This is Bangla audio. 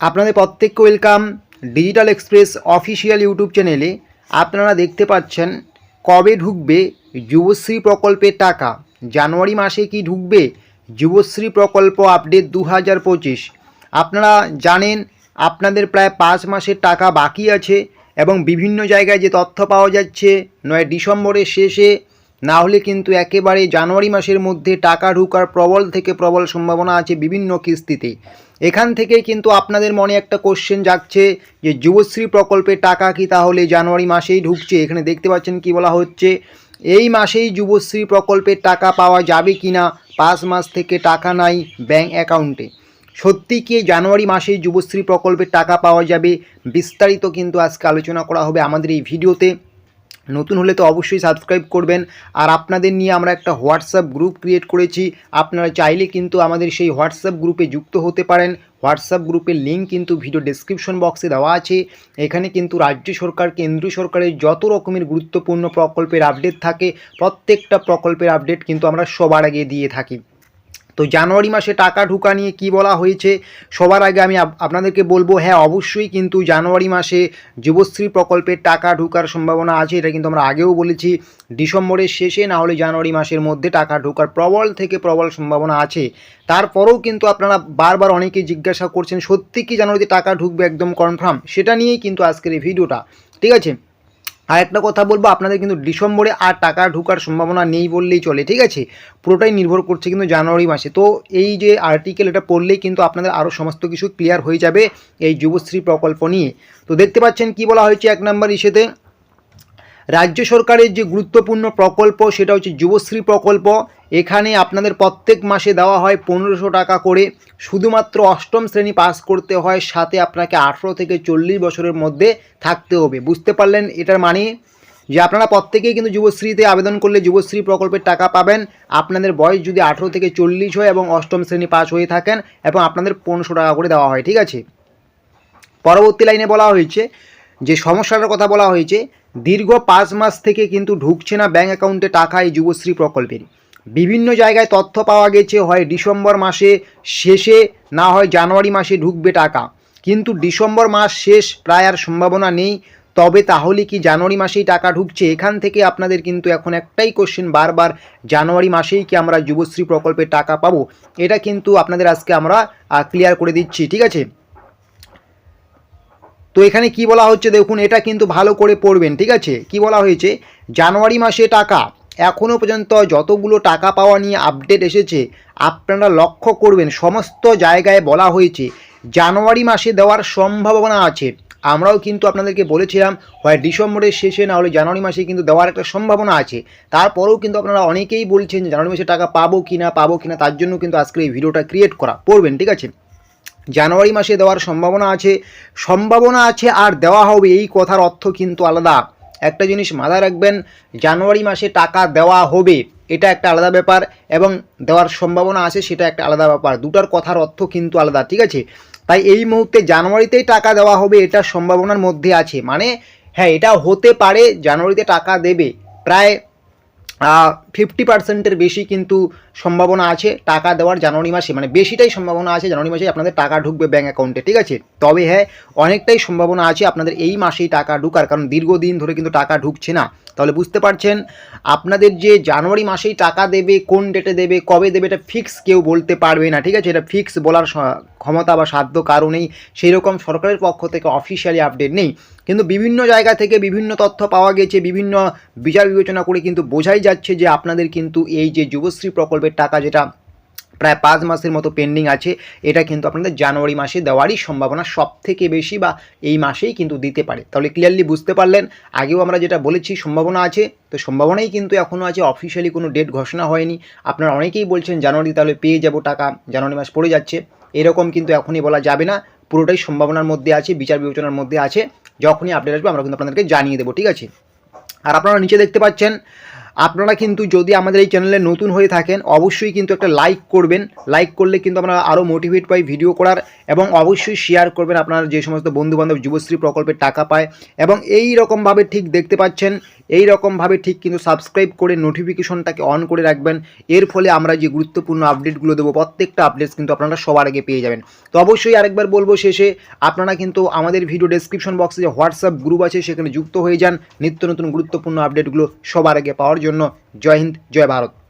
আপনাদের প্রত্যেককে welcome digital express official YouTube চ্যানেলে আপনারা দেখতে পাচ্ছেন কবে ঢুকবে যুবশ্রী প্রকল্পের টাকা। জানুয়ারি মাসে কি ঢুকবে যুবশ্রী প্রকল্প আপডেট দু হাজার পঁচিশ। আপনারা জানেন আপনাদের প্রায় পাঁচ মাসের টাকা বাকি আছে এবং বিভিন্ন জায়গায় যে তথ্য পাওয়া যাচ্ছে, নয় ডিসেম্বরের শেষে না হলে কিন্তু একেবারে জানুয়ারি মাসের মধ্যে টাকা ঢোকার প্রবল থেকে প্রবল সম্ভাবনা আছে বিভিন্ন কিস্তিতে। এখান থেকেই কিন্তু আপনাদের মনে একটা কোশ্চেন যাচ্ছে যে যুবশ্রী প্রকল্পের টাকা কি তাহলে জানুয়ারি মাসেই ঢুকছে? এখানে দেখতে পাচ্ছেন কি বলা হচ্ছে, এই মাসেই যুবশ্রী প্রকল্পের টাকা পাওয়া যাবে কি না পাঁচ মাস থেকে টাকা নাই ব্যাঙ্ক অ্যাকাউন্টে। সত্যি কি জানুয়ারি মাসেই যুবশ্রী প্রকল্পের টাকা পাওয়া যাবে? বিস্তারিত কিন্তু আজকে আলোচনা করা হবে আমাদের এই ভিডিওতে। নতুন হলে তো অবশ্যই সাবস্ক্রাইব করবেন। আর আপনাদের নিয়ে আমরা একটা হোয়াটসঅ্যাপ গ্রুপ ক্রিয়েট করেছি। আপনারা চাইলে কিন্তু আমাদের সেই হোয়াটসঅ্যাপ গ্রুপে যুক্ত হতে পারেন। হোয়াটসঅ্যাপ গ্রুপের লিঙ্ক কিন্তু ভিডিও ডেসক্রিপশন বক্সে দেওয়া আছে। এখানে কিন্তু রাজ্য সরকার, কেন্দ্রীয় সরকারের যত রকমের গুরুত্বপূর্ণ প্রকল্পের আপডেট থাকে, প্রত্যেকটা প্রকল্পের আপডেট কিন্তু আমরা সবার আগে দিয়ে থাকি। তো জানুয়ারি মাসে টাকা ঢোকা নিয়ে কি বলা হয়েছে, সবার আগে আমি আপ- আপনাদেরকে বলব হ্যাঁ অবশ্যই কিন্তু জানুয়ারি মাসে যুবশ্রী প্রকল্পের টাকা ঢোকার সম্ভাবনা আছে, এটা কিন্তু আমরা আগেও বলেছি। ডিসেম্বরের শেষে না হলে জানুয়ারি মাসের মধ্যে টাকা ঢোকার প্রবল থেকে প্রবল সম্ভাবনা আছে। তারপরেও কিন্তু আপনারা বারবার অনেকেই জিজ্ঞাসা করছেন, সত্যি কি জানুয়ারিতে টাকা ঢুকবে একদম কনফার্ম সেটা নিয়েই কিন্তু আজকের এই ভিডিওটা। ঠিক আছে? আর একটা কথা বলব, আপনাদের কিন্তু ডিসেম্বরে আর টাকা ঢুকার সম্ভাবনা নেই বললেই চলে, ঠিক আছে? পুরোটাই নির্ভর করছে কিন্তু জানুয়ারি মাসে। তো এই যে আর্টিকেল এটা পড়লেই কিন্তু আপনাদের আরও সমস্ত কিছু ক্লিয়ার হয়ে যাবে এই যুবশ্রী প্রকল্প নিয়ে। তো দেখতে পাচ্ছেন কি বলা হয়েছে এক নম্বর ইসেতে রাজ্য সরকারের যে গুরুত্বপূর্ণ প্রকল্প, সেটা হচ্ছে যুবশ্রী প্রকল্প। এখানে আপনাদের প্রত্যেক মাসে দেওয়া হয় পনেরোশো টাকা করে। শুধুমাত্র অষ্টম শ্রেণি পাস করতে হয়, সাথে আপনাকে আঠেরো থেকে চল্লিশ বছরের মধ্যে থাকতে হবে। বুঝতে পারলেন এটার মানে? যে আপনারা প্রত্যেকেই কিন্তু যুবশ্রীতে আবেদন করলে যুবশ্রী প্রকল্পের টাকা পাবেন। আপনাদের বয়স যদি আঠেরো থেকে চল্লিশ হয় এবং অষ্টম শ্রেণি পাস হয়ে থাকেন, এবং আপনাদের পনেরোশো টাকা করে দেওয়া হয়, ঠিক আছে? পরবর্তী লাইনে বলা হয়েছে যে, সমস্যাটার কথা বলা হয়েছে দীর্ঘ পাঁচ মাস থেকে কিন্তু ঢুকছে না ব্যাঙ্ক অ্যাকাউন্টে টাকা এই যুবশ্রী প্রকল্পের। বিভিন্ন জায়গায় তথ্য পাওয়া গেছে, হয় ডিসেম্বর মাসে শেষে, না হয় জানুয়ারি মাসে ঢুকবে টাকা। কিন্তু ডিসেম্বর মাস শেষ প্রায় আর সম্ভাবনা নেই। তবে তাহলে কি জানুয়ারি মাসেই টাকা ঢুকছে? এখান থেকে আপনাদের কিন্তু এখন একটাই কোশ্চেন বারবার, জানুয়ারি মাসেই কি আমরা যুবশ্রী প্রকল্পের টাকা পাবো? এটা কিন্তু আপনাদের আজকে আমরা ক্লিয়ার করে দিচ্ছি, ঠিক আছে? তো এখানে কি বলা হচ্ছে? দেখুন, এটা কিন্তু ভালো করে পড়বেন, ঠিক আছে? কি বলা হয়েছে? জানুয়ারি মাসে টাকা এখনও পর্যন্ত যতগুলো টাকা পাওয়া নিয়ে আপডেট এসেছে, আপনারা লক্ষ্য করবেন, সমস্ত জায়গায় বলা হয়েছে, জানুয়ারি মাসে দেওয়ার সম্ভাবনা আছে। আমরাও কিন্তু আপনাদেরকে বলেছিলাম, হয় ডিসেম্বরের শেষে, না হলে জানুয়ারি মাসে কিন্তু দেওয়ার একটা সম্ভাবনা আছে। তারপরেও কিন্তু আপনারা অনেকেই বলছেন জানুয়ারি মাসে টাকা পাবো কি না পাবো কি না তার জন্য কিন্তু আজকে এই ভিডিওটা ক্রিয়েট করা, পড়বেন, ঠিক আছে? জানুয়ারি মাসে দেওয়ার সম্ভাবনা আছে সম্ভাবনা আছে আর দেওয়া হবে, এই কথার অর্থ কিন্তু আলাদা। একটা জিনিস মাথায় রাখবেন, জানুয়ারি মাসে টাকা দেওয়া হবে, এটা একটা আলাদা ব্যাপার এবং দেওয়ার সম্ভাবনা আছে, সেটা একটা আলাদা ব্যাপার। দুটার কথার অর্থ কিন্তু আলাদা, ঠিক আছে? তাই এই মুহূর্তে জানুয়ারিতেই টাকা দেওয়া হবে, এটা সম্ভাবনার মধ্যে আছে। মানে হ্যাঁ এটা হতে পারে, জানুয়ারিতে টাকা দেবে। প্রায় ফিফটি পার্সেন্টের বেশি কিন্তু সম্ভাবনা আছে টাকা দেওয়ার জানুয়ারি মাসে মানে বেশিটাই সম্ভাবনা আছে জানুয়ারি মাসে আপনাদের টাকা ঢুকবে ব্যাঙ্ক অ্যাকাউন্টে ঠিক আছে? তবে হ্যাঁ অনেকটাই সম্ভাবনা আছে আপনাদের এই মাসেই টাকা ঢুকার, কারণ দীর্ঘদিন ধরে কিন্তু টাকা ঢুকছে না। তাহলে বুঝতে পারছেন, আপনাদের যে জানুয়ারি মাসেই টাকা দেবে, কোন ডেটে দেবে, কবে দেবে, এটা ফিক্স কেউ বলতে পারবে না, ঠিক আছে? এটা ফিক্স বলার ক্ষমতা বা সাধ্য কারণেই সেই রকম সরকারের পক্ষ থেকে অফিসিয়ালি আপডেট নেই। কিন্তু বিভিন্ন জায়গা থেকে বিভিন্ন তথ্য পাওয়া গেছে, বিভিন্ন বিচার বিবেচনা করে কিন্তু বোঝাই যাচ্ছে যে আপনাদের কিন্তু এই যে যুবশ্রী প্রকল্পের টাকা যেটা প্রায় পাঁচ মাসের মতো পেন্ডিং আছে। এটা কিন্তু আপনাদের জানুয়ারি মাসে দেওয়ারই সম্ভাবনা সব থেকে বেশি বা এই মাসেই কিন্তু দিতে পারে। তাহলে ক্লিয়ারলি বুঝতে পারলেন। আগেও আমরা যেটা বলেছি, সম্ভাবনা আছে। তো সম্ভাবনাই কিন্তু এখনও আছে অফিসিয়ালি কোনো ডেট ঘোষণা হয়নি। আপনারা অনেকেই বলছেন, জানুয়ারি তাহলে পেয়ে যাব টাকা, জানুয়ারি মাস পড়ে যাচ্ছে। এরকম কিন্তু এখনই বলা যাবে না। পুরোটাই সম্ভাবনার মধ্যে আছে, বিচার বিবেচনার মধ্যে আছে। যখনই আপডেট আসবে, আমরা কিন্তু আপনাদেরকে জানিয়ে দেবো, ঠিক আছে? আর আপনারা নিচে দেখতে পাচ্ছেন আপনারা কিন্তু যদি আমাদের এই চ্যানেলে নতুন হয়ে থাকেন, অবশ্যই কিন্তু একটা লাইক করবেন। লাইক করলে কিন্তু আপনারা আরও মোটিভেট পাই ভিডিও করার এবং অবশ্যই শেয়ার করবেন আপনারা যে সমস্ত বন্ধুবান্ধব যুবশ্রী প্রকল্পের টাকা পায়। এবং এই রকমভাবে ঠিক দেখতে পাচ্ছেন এই রকমভাবে ঠিক কিন্তু সাবস্ক্রাইব করে নোটিফিকেশনটাকে অন করে রাখবেন। এর ফলে আমরা যে গুরুত্বপূর্ণ আপডেটগুলো দেবো, প্রত্যেকটা আপডেটস কিন্তু আপনারা সবার আগে পেয়ে যাবেন। তো অবশ্যই আরেকবার বলব শেষে, আপনারা কিন্তু আমাদের ভিডিও ডেসক্রিপশন বক্সে যে হোয়াটসঅ্যাপ গ্রুপ আছে, সেখানে যুক্ত হয়ে যান নিত্য নতুন গুরুত্বপূর্ণ আপডেটগুলো সবার আগে পাওয়ার জন্য। জয় হিন্দ, জয় ভারত।